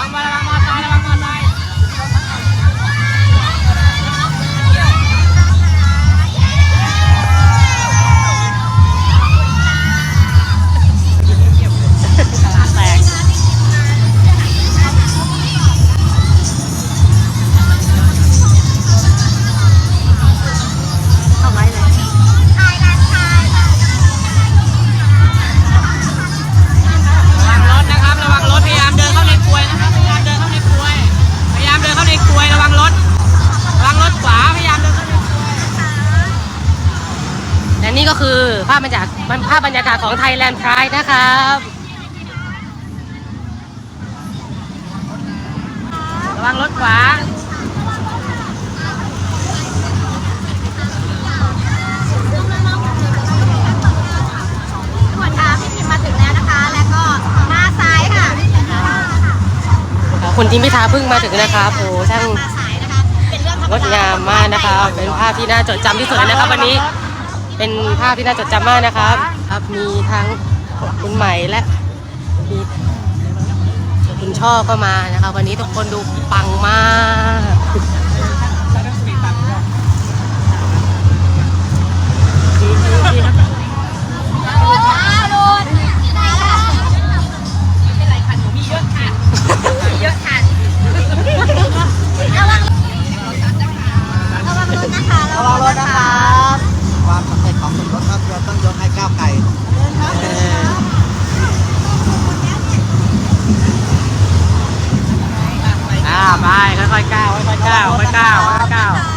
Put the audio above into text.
Sama คือภาพบรรยากาศภาพบรรยากาศของไทยแลนด์พรายนะครับระวังรถขวาหัวช้างพี่พิมพ์มาถึงแล้วนะคะแล้วก็มาซ้ายค่ะคุณทิมพิธาเพิ่งมาถึงนะครับโอ้ช่างมาซ้ายนะคะเป็นเรื่องธรรมงดงามมากนะครับเป็นภาพที่น่าจดจำที่สุดเลยนะครับวันนี้ เป็นภาพที่น่าจดจำมากนะครับครับมีทั้งคุณใหม่และมีคุณช่อก็มานะครับ วันนี้ทุกคนดูปังมาก ค่อยก้าวค่อยก้าวค่อยก้าวค่อยก้าว